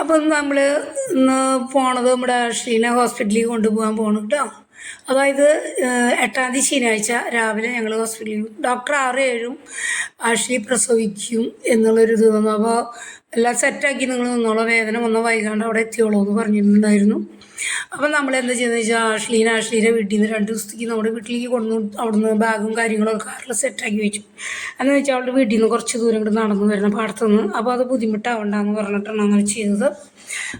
അപ്പം നമ്മൾ ഇന്ന് പോണത് നമ്മുടെ ഷീന ഹോസ്പിറ്റലിൽ കൊണ്ടുപോകാൻ പോകണം കേട്ടോ അതായത് എട്ടാം തീയതി ശനിയാഴ്ച രാവിലെ ഞങ്ങൾ ഹോസ്പിറ്റലിൽ ഡോക്ടർ ആറ് ഏഴും ആഷ്ലി പ്രസവിക്കും എന്നുള്ളൊരു ഇത് തന്നു അപ്പോൾ എല്ലാം സെറ്റാക്കി നിങ്ങൾ നിന്നോളാം. വേദന വന്ന വൈകാണ്ട് അവിടെ എത്തിയോളൂ എന്ന് പറഞ്ഞിട്ടുണ്ടായിരുന്നു. അപ്പം നമ്മൾ എന്താ ചെയ്യുന്നത് വെച്ചാൽ ആഷ്ലീനെ ആഷ്ലീനെ വീട്ടിൽ നിന്ന് രണ്ട് ദിവസത്തേക്ക് നമ്മുടെ വീട്ടിലേക്ക് കൊണ്ടു അവിടുന്ന് ബാഗും കാര്യങ്ങളൊക്കെ കാറിൽ സെറ്റാക്കി വെച്ചു. എന്ന് വെച്ചാൽ അവളുടെ വീട്ടിൽ നിന്ന് കുറച്ച് ദൂരം ഇങ്ങോട്ട് നടന്നു വരുന്ന പാടത്തുനിന്ന്. അപ്പോൾ അത് ബുദ്ധിമുട്ടാവണ്ടെന്ന് പറഞ്ഞിട്ടാണ് അങ്ങനെ ചെയ്തത്.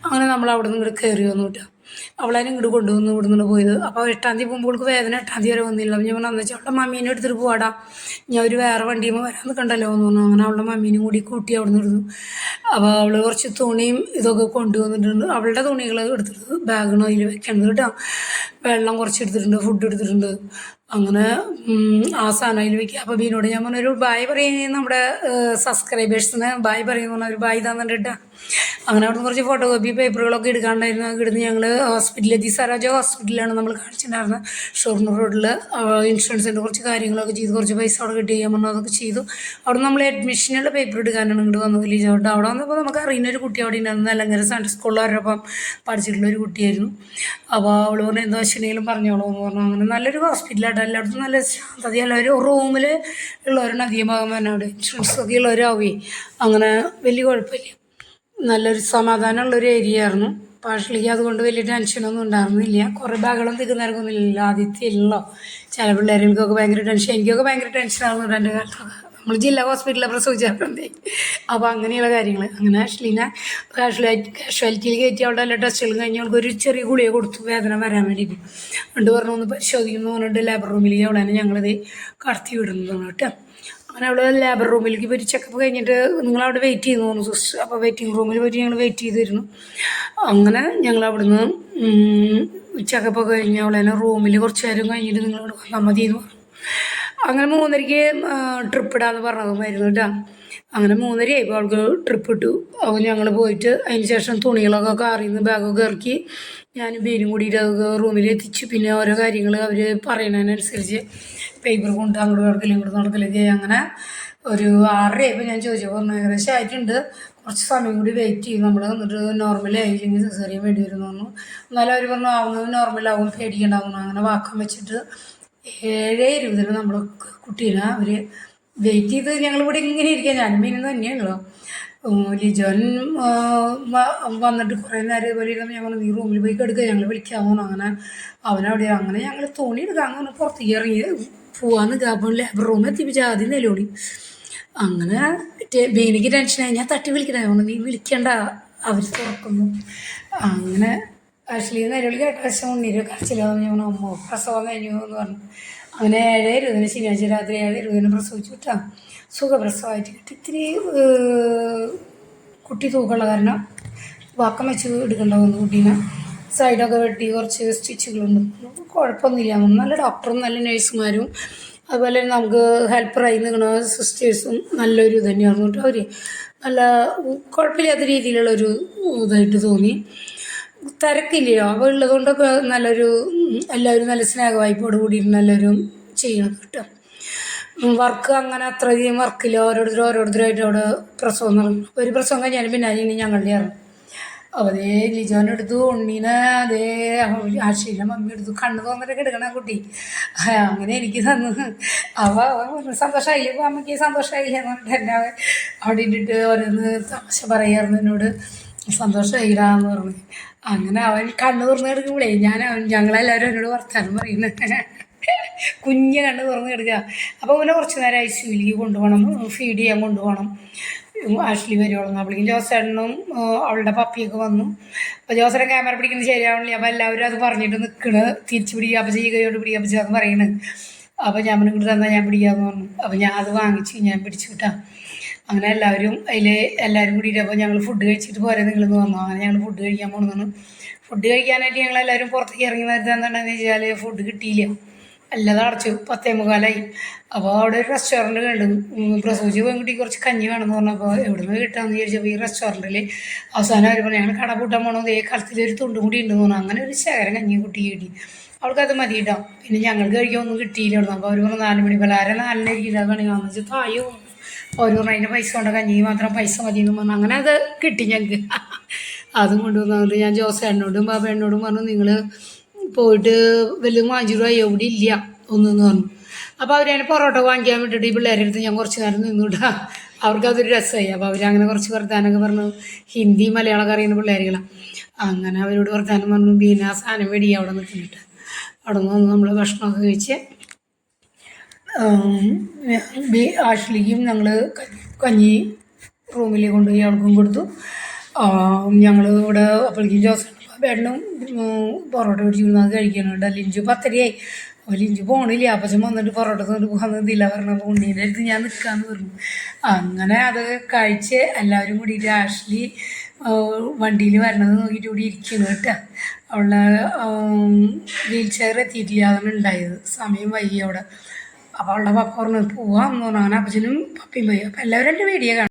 അങ്ങനെ നമ്മൾ അവിടെ നിന്ന് ഇങ്ങോട്ട് കയറി വന്നു കേട്ടോ അവളെ ഇങ്ങോട്ട് കൊണ്ടുവന്ന് ഇവിടെ നിന്ന് പോയത്. അപ്പോൾ എട്ടാം തീയതി പോകുമ്പോൾ വേദന എട്ടാം തീയതി വരെ വന്നില്ല. ഞാൻ പറഞ്ഞു വെച്ചാൽ അവളുടെ മമ്മീനെ എടുത്തിട്ട് പോവാടാ. ഞാൻ ഒരു വേറെ വണ്ടിയുമ്പോൾ വരാൻ നിൽക്കണ്ടല്ലോ എന്ന് പറഞ്ഞു. അങ്ങനെ അവളുടെ മമ്മീനും കൂടി കൂട്ടി അവിടെ നിന്ന് അപ്പോൾ അവൾ കുറച്ച് തുണിയും ഇതൊക്കെ കൊണ്ടുവന്നിട്ടുണ്ട്. അവളുടെ തുണികൾ എടുത്തിട്ട് ബാഗിന് അതിൽ വെക്കണത് കേട്ടോ. വെള്ളം കുറച്ച് എടുത്തിട്ടുണ്ട് ഫുഡ് എടുത്തിട്ടുണ്ട്. അങ്ങനെ സാധനം അതിൽ വെക്കുക അപ്പോൾ ബീനോട് ഞാൻ പറഞ്ഞൊരു ബായ് പറയുന്ന നമ്മുടെ സബ്സ്ക്രൈബേഴ്സിന് ബായ് പറയുന്ന ഒരു ബായ് തന്നിട്ട് അങ്ങനെ അവിടുന്ന് കുറച്ച് ഫോട്ടോകോപ്പി പേപ്പറുകളൊക്കെ എടുക്കാണ്ടായിരുന്നു. ഇവിടുന്ന് ഞങ്ങൾ ഹോസ്പിറ്റലിൽ എത്തി. സരാജ ഹോസ്പിറ്റലിലാണ് നമ്മൾ കാണിച്ചിട്ടുണ്ടായിരുന്നത് ഷൊർണൂർ റോഡിൽ ഇൻഷുറൻസിന്റെ കുറച്ച് കാര്യങ്ങളൊക്കെ ചെയ്ത്. കുറച്ച് പൈസ അവിടെ കിട്ടി. ഞാൻ പറഞ്ഞു അതൊക്കെ ചെയ്തു. അവിടെ നമ്മൾ അഡ്മിഷനുള്ള പേപ്പർ എടുക്കാനാണ് ഇങ്ങോട്ട് വന്നത് ലിജോട്ട് അവിടെ വന്നപ്പോൾ നമുക്ക് അറിയുന്ന ഒരു കുട്ടി അവിടെ ഉണ്ടായിരുന്നു. അല്ലെങ്കിൽ സൺഡേ സ്കൂളിൽ അവരൊപ്പം പഠിച്ചിട്ടുള്ള ഒരു കുട്ടിയായിരുന്നു. അപ്പോൾ അവൾ പറഞ്ഞു എന്താ വെച്ചിട്ടുണ്ടെങ്കിലും പറഞ്ഞോളൂ എന്ന് പറഞ്ഞു. അങ്ങനെ നല്ലൊരു ഹോസ്പിറ്റലായിട്ട് എല്ലായിടത്തും നല്ല ശാന്തത ഒരു റൂമിൽ തന്നെ അവിടെ ഇൻഷുറൻസ് ഒക്കെ ഉള്ളവരാവേ. അങ്ങനെ വലിയ കുഴപ്പമില്ല. നല്ലൊരു സമാധാനമുള്ളൊരു ഏരിയ ആയിരുന്നു. പാഷളിക്ക് അതുകൊണ്ട് വലിയ ടെൻഷനൊന്നും ഉണ്ടായിരുന്നില്ല. കുറേ ബഹളം ആദ്യത്തെ ഇല്ലല്ലോ ചില പിള്ളേർക്കൊക്കെ ഭയങ്കര ടെൻഷൻ എനിക്കൊക്കെ ഭയങ്കര ടെൻഷനായിരുന്നു എന്റെ കാലത്തൊക്കെ. നമ്മൾ ജില്ലാ ഹോസ്പിറ്റലിൽ പ്രസവിച്ചിട്ടുണ്ടേ അപ്പോൾ അങ്ങനെയുള്ള കാര്യങ്ങൾ അങ്ങനെ അശ്ലീന കാഷ്വാലിറ്റി കാഷ്വാലിറ്റിയിൽ കയറ്റി അവിടെ എല്ലാ ടെസ്റ്റുകളും കഴിഞ്ഞ് അവൾക്ക് ഒരു ചെറിയ ഗുളിക കൊടുത്തു. വേദന വരാൻ വേണ്ടിയിട്ട്. എന്നിട്ട് പറഞ്ഞു ഒന്ന് പരിശോധിക്കുന്നു പറഞ്ഞിട്ട് ലേബർ റൂമിലേക്ക് അവളെ ഞങ്ങളിത് കടത്തി വിടുന്നതാണ് കേട്ടോ അങ്ങനെ അവിടെ ലേബർ റൂമിലേക്ക് ഒരു ചെക്കപ്പ് കഴിഞ്ഞിട്ട് നിങ്ങൾ അവിടെ വെയിറ്റ് ചെയ്യുന്നു തോന്നുന്നു സിസ്റ്റർ അപ്പോൾ വെയിറ്റിംഗ് റൂമിൽ പോയിട്ട് ഞങ്ങൾ വെയിറ്റ് ചെയ്തിരുന്നു അങ്ങനെ ഞങ്ങൾ അവിടുന്ന് ചെക്കപ്പ് കഴിഞ്ഞ് അവളെ റൂമിൽ കുറച്ച് നേരം കഴിഞ്ഞിട്ട് നിങ്ങളോട് വന്നാൽ മതി എന്ന് പറഞ്ഞു. അങ്ങനെ മൂന്നരയ്ക്ക് ട്രിപ്പ് ഇടാന്ന് പറഞ്ഞതുമായിരുന്നു കേട്ടോ. അങ്ങനെ മൂന്നരയായപ്പോൾ അവൾക്ക് ട്രിപ്പ് ഇട്ടു അപ്പോൾ ഞങ്ങൾ പോയിട്ട് അതിന് ശേഷം തുണികളൊക്കെ കാറിൽ നിന്ന് ബാഗൊക്കെ ഇറക്കി ഞാൻ പേരും കൂടിയിട്ട് അതൊക്കെ റൂമിൽ എത്തിച്ചു. പിന്നെ ഓരോ കാര്യങ്ങൾ അവർ പറയുന്നതിനനുസരിച്ച് പേപ്പർ കൊണ്ട് അങ്ങോട്ട് നടക്കില്ല ഇങ്ങോട്ട് നടക്കലൊക്കെ അങ്ങനെ ഒരു ആറരയായപ്പോൾ ഞാൻ ചോദിച്ചപ്പോൾ പറഞ്ഞു ഏകദേശം ആയിട്ടുണ്ട്. കുറച്ച് സമയം കൂടി വെയിറ്റ് ചെയ്യും. നമ്മൾ എന്നിട്ട് നോർമൽ സെസറിയും വേണ്ടി വരുന്നു എന്നാലും അവർ പറഞ്ഞു ആവുന്നത് നോർമലാവും പേടിക്കണ്ടാവുന്നു അങ്ങനെ വാക്കം വെച്ചിട്ട് ഏഴ് ഇരുപതിന് നമ്മൾ കുട്ടീനെ അവർ വെയിറ്റ് ചെയ്ത് ഞങ്ങൾ ഇവിടെ ഇങ്ങനെ ഇരിക്കുക ഞാനും മീനും തന്നെയാണല്ലോ. ലിജോൻ വന്നിട്ട് കുറേ നേരം ഇതുപോലെ ഇരുന്ന് ഞങ്ങൾ നീ റൂമിൽ പോയി കിടക്കുക ഞങ്ങൾ വിളിക്കാമോ അങ്ങനെ അവനവിടെ അങ്ങനെ ഞങ്ങൾ തോണി എടുക്കാം അങ്ങനെ പുറത്തേക്ക് ഇറങ്ങി. പോവാന്ന് അപ്പോൾ ലേബർ റൂമിൽ എത്തിപ്പിച്ച ആദ്യം നിലവിളി. അങ്ങനെ എനിക്ക് ടെൻഷനായി ഞാൻ തട്ടി വിളിക്കണേ. നീ വിളിക്കണ്ട. അവർ തുറക്കുന്നു. അങ്ങനെ ആഷ്ലി നിലവിളി കേട്ട വശം ഉണ്ണീര് ഞാൻ അമ്മ പ്രസവം കഴിഞ്ഞു എന്ന് പറഞ്ഞു. അങ്ങനെ ഏഴ് ഇരുപതിന് ശനിയാഴ്ച രാത്രി ഏഴ് ഇരുപതിന് പ്രസവിച്ചു. കിട്ടാം. സുഖപ്രസവമായിട്ട് കിട്ടി. ഇത്തിരി കുട്ടി തൂക്കമുള്ള കാരണം വാക്കം വെച്ച് എടുക്കണ്ടാവുന്നു കുട്ടീനെ. സൈഡൊക്കെ വെട്ടി കുറച്ച് സ്റ്റിച്ചുകളുണ്ട് കുഴപ്പമൊന്നുമില്ല. നല്ല ഡോക്ടറും നല്ല നഴ്സുമാരും അതുപോലെ നമുക്ക് ഹെൽപ്പറായി നിൽക്കുന്ന സിസ്റ്റേഴ്സും നല്ലൊരു കേട്ടോ അവർ നല്ല കുഴപ്പമില്ലാത്ത രീതിയിലുള്ളൊരു ഇതായിട്ട് തോന്നി. തിരക്കില്ലയോ? അപ്പോൾ ഉള്ളതുകൊണ്ടൊക്കെ നല്ലൊരു എല്ലാവരും നല്ല സ്നേഹവായ്പോട് കൂടി നല്ലൊരു ചെയ്യണം കേട്ടോ. വർക്ക് അങ്ങനെ അത്രയധികം വർക്കില്ല ഓരോരുത്തർ ഓരോരുത്തരായിട്ട് അവിടെ പ്രസവം നടന്നു. ഒരു പ്രസവം കഴിഞ്ഞാലും പിന്നെ അതിന് ഞങ്ങളുടെ ഇറങ്ങും. അതേ ലിജോന്റെ അടുത്ത് ഉണ്ണീനെ അതേ ആശയിലെ മമ്മി എടുത്തു കണ്ണ് തുറന്നിട്ട് കിടക്കണ കുട്ടി. അങ്ങനെ എനിക്ക് തന്നു. അവ സന്തോഷമായില്ല സന്തോഷമായില്ലേ അമ്മയ്ക്ക് സന്തോഷമായില്ലേ എന്ന് പറഞ്ഞിട്ട് എന്നെ അവിടെ ഇട്ടിട്ട് ഓരോന്ന് തമാശ പറയായിരുന്നു എന്നോട്. സന്തോഷമായിടാന്ന് പറഞ്ഞു. അങ്ങനെ അവൻ കണ്ണു തുറന്നു കിടക്കുമ്പോഴേ ഞാൻ അവൻ ഞങ്ങളെല്ലാവരും എന്നോട് വർത്താനം പറയുന്നത് കുഞ്ഞ് കണ്ണു തുറന്നു കിടക്കുക. അപ്പോൾ അവനെ കുറച്ച് നേരം ഐ സിയിലേക്ക് കൊണ്ടുപോകണം ഫീഡ് ചെയ്യാൻ കൊണ്ടുപോകണം. ആഷ്ലി വരുവോളം അപ്പോഴേക്കും ജോസേട്ടനും അവളുടെ പപ്പിയൊക്കെ വന്നു. അപ്പോൾ ജോസേട്ടൻ ക്യാമറ പിടിക്കുന്നത് ശരിയാവണില്ല. അപ്പോൾ എല്ലാവരും അത് പറഞ്ഞിട്ട് നിൽക്കണ് തിരിച്ചു പിടിക്കുക അപ്പോൾ ചെയ്യുക കൈയോട് പിടിക്കുക അപ്പോൾ ചെയ്യാന്ന് പറയണത് അപ്പോൾ ഞാൻ ഇങ്ങോട്ട് തന്നാൽ ഞാൻ പിടിക്കാമെന്ന് പറഞ്ഞു. അപ്പോൾ ഞാൻ അത് വാങ്ങിച്ച് ഞാൻ പിടിച്ചു കിട്ടാം അങ്ങനെ എല്ലാവരും അതിൽ എല്ലാവരും കൂടിയിട്ട് അപ്പോൾ ഞങ്ങൾ ഫുഡ് കഴിച്ചിട്ട് പോരെ നിങ്ങൾ വന്നു. അങ്ങനെ ഞങ്ങൾ ഫുഡ് കഴിക്കാൻ പോകുന്നതാണ് ഫുഡ് കഴിക്കാനായിട്ട് ഞങ്ങൾ എല്ലാവരും പുറത്തേക്ക് ഇറങ്ങി എന്താണെന്ന് വെച്ചാൽ ഫുഡ് കിട്ടിയില്ല. എല്ലാം അടച്ചു പത്തേ മുക്കാലായി. അപ്പോൾ അവിടെ ഒരു റെസ്റ്റോറന്റ് കണ്ടു. പ്രസവിച്ച് പെൺകുട്ടി കുറച്ച് കഞ്ഞി വേണമെന്ന് പറഞ്ഞപ്പോൾ എവിടെ നിന്ന് കിട്ടാമെന്ന് ചോദിച്ചപ്പോൾ ഈ റെസ്റ്റോറന്റിൽ അവസാനം അവർ പറഞ്ഞു ഞങ്ങൾ കട പൂട്ടാൻ പോകണം ഏ കളത്തിൽ തുണ്ടും കൂടി ഉണ്ടെന്ന് പറഞ്ഞു. അങ്ങനെ ഒരു ശേഖരം കഞ്ഞി കുട്ടി കിട്ടി. അവൾക്കത് മതി കേട്ടോ പിന്നെ ഞങ്ങൾക്ക് കഴിക്കാൻ ഒന്നും കിട്ടിയില്ല ഇവിടുന്ന് അപ്പോൾ അവർ പറഞ്ഞു നാല് മണി പലഹാരം നാലിനായിരിക്കും അത് വേണമെങ്കിൽ തായോ ഓരോ അതിന്റെ പൈസ കൊണ്ടൊക്കെ കഞ്ഞി മാത്രം പൈസ മതി എന്ന് പറഞ്ഞു അങ്ങനെ അത് കിട്ടി ഞങ്ങൾക്ക് അതും കൊണ്ടുവന്നുകൊണ്ട് ഞാൻ ജോസ് എണ്ണോടും ബാബ എണ്ണോടും പറഞ്ഞു നിങ്ങൾ പോയിട്ട് വലിയ വാങ്ങിച്ചിട്ട് എവിടെ ഇല്ല ഒന്നെന്ന് പറഞ്ഞു. അപ്പോൾ അവരതിനെ പൊറോട്ട വാങ്ങിക്കാൻ വേണ്ടിയിട്ട് ഈ പിള്ളേരെ അടുത്ത് ഞാൻ കുറച്ച് നേരം നിന്നുവിട്ടാ അവർക്ക് അതൊരു രസമായി. അപ്പോൾ അവരങ്ങനെ കുറച്ച് വർത്താനമൊക്കെ പറഞ്ഞു. ഹിന്ദി മലയാളമൊക്കെ അറിയുന്ന പിള്ളേരുകളാണ് അങ്ങനെ അവരോട് വർത്താനം പറഞ്ഞു ബീന സാധനം മേടിക്കുക അവിടെ നിൽക്കുന്നുണ്ട് അവിടെ നിന്ന് നമ്മൾ ഭക്ഷണമൊക്കെ കഴിച്ച് ആഷ്ലിക്കും ഞങ്ങൾ കഞ്ഞി റൂമിൽ കൊണ്ടുപോയി അവൾക്കും കൊടുത്തു. ഞങ്ങൾ ഇവിടെ അപ്പോഴേക്കും ജോസഫ് വെള്ളം പൊറോട്ട പിടിച്ചിരുന്നു അത് കഴിക്കാനുണ്ട്. ലിഞ്ചു പത്തരയായി. അപ്പോൾ ലിഞ്ചു പോണില്ല. അപ്പച്ചൻ വന്നിട്ട് പൊറോട്ട തന്നിട്ട് നിന്നില്ല പറഞ്ഞപ്പോൾ ഉണ്ണീന്റെ അടുത്ത് ഞാൻ നിൽക്കാമെന്ന് പറഞ്ഞു. അങ്ങനെ അത് കഴിച്ച് എല്ലാവരും കൂടിയിട്ട് ആഷ്ലി വണ്ടിയിൽ വരണത് നോക്കിയിട്ട് ഇവിടെ ഇരിക്കുന്നു കേട്ടോ. അവളുടെ വീൽ ചെയർ എത്തിയിട്ടില്ല അതാണ് ഉണ്ടായത്. സമയം വൈകി അവിടെ. അപ്പോൾ അവളുടെ പപ്പ പറഞ്ഞു പോവാം എന്ന് പറഞ്ഞു. അങ്ങനെ അപ്പച്ചനും പപ്പയും പോയി. അപ്പോൾ എല്ലാവരും എന്റെ വീഡിയോ കാണും.